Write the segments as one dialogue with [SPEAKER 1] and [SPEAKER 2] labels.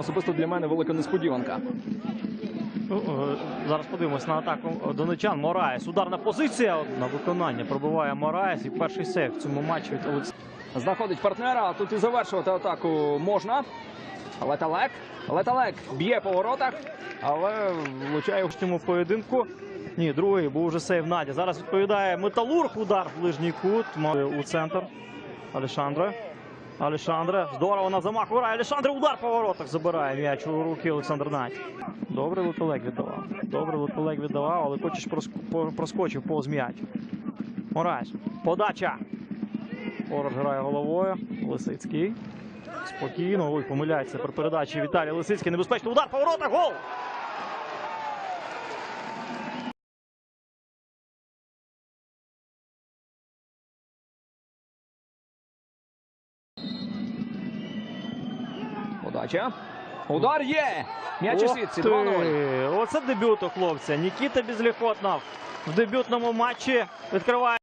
[SPEAKER 1] особисто для мене велика несподіванка.
[SPEAKER 2] Ну, е, зараз подивимось на атаку донечан. Мораєс. Ударна позиція на виконання. Пробиває Мораєс. І перший сейв в цьому матчі від Олексія.
[SPEAKER 1] Знаходить партнера, а тут і завершувати атаку можна. Леталек. Леталек б'є по воротах, але влучає в
[SPEAKER 2] цьому поєдинку. Ні, другий був уже сейв Надя. Зараз відповідає Металург. Удар в ближній кут. У центр. Алешандре. Алешандре. Здорово на замах. Ура! Алешандре удар по воротах. Забирає м'яч у руки Олександр Надь. Добре Лутолек віддавав. Добре Лутолек віддавав, але по- проскочив повз м'яч. Морайс. Подача. Поруч грає головою. Лисицький. Спокійно. Ой, помиляється при передачі Віталій Лисицький. Небезпечний удар по воротах. Гол!
[SPEAKER 1] Подача. Удар є! М'яч у сітці. 2-0.
[SPEAKER 2] Оце дебют у хлопця. Нікіта Безліхотнов в дебютному матчі відкриває.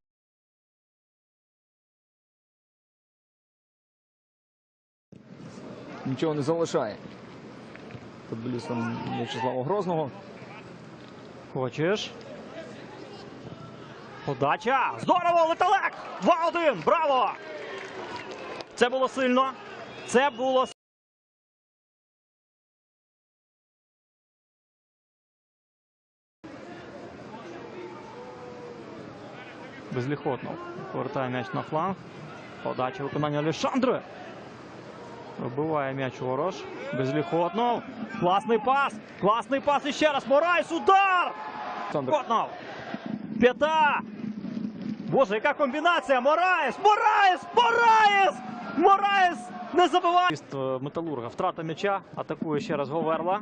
[SPEAKER 1] Нічого не залишає. Футболістам В'ячеслава Грозного.
[SPEAKER 2] Хочеш? Подача! Здорово! Леталек! 2-1! Браво! Це було сильно. Це було Безліхотнов. Повертає м'яч на фланг. Подача виконання Олександри. Вибиває м'яч у ворож. Безліхотнов. Класний пас. Класний пас. І ще раз. Морайс. Удар! Котнов. П'ята. Боже, яка комбінація! Мораєс! Мораєс! Мораєс! Мораєс! Не забиває! Металурга. Втрата м'яча. Атакує ще раз Говерла.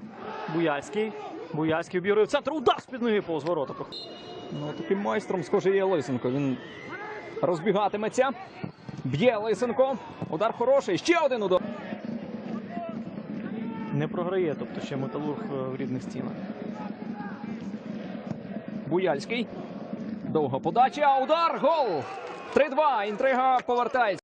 [SPEAKER 2] Буяльський. Буяльський об'єрив центр. Удар з-під ноги повз ворота.
[SPEAKER 1] Ну, таким майстром, схоже, є Лисенко. Він розбігатиметься. Б'є Лисенко. Удар хороший. Ще один удар.
[SPEAKER 2] Не програє, тобто ще металург е, в рідних стінах.
[SPEAKER 1] Буяльський. Довга подача. Удар. Гол. 3-2. Інтрига повертається.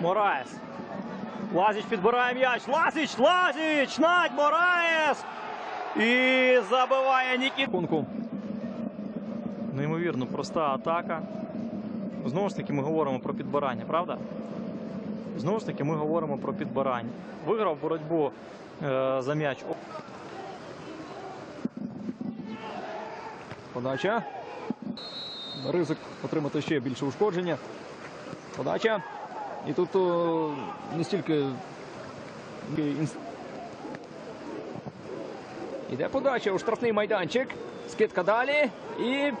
[SPEAKER 2] Мораєс. Лазіч підбирає м'яч. Лазіч! Лазіч! Надь Мораєс! І забиває Нікіт. Неймовірно проста атака. Знову ж таки, ми говоримо про підбирання, правда? Знову ж таки, ми говоримо про підбирання. Виграв боротьбу е, за м'яч.
[SPEAKER 1] Подача. Ризик отримати ще більше ушкодження. Подача. І тут о, не стільки. Іде подача у штрафний майданчик. Скидка далі. І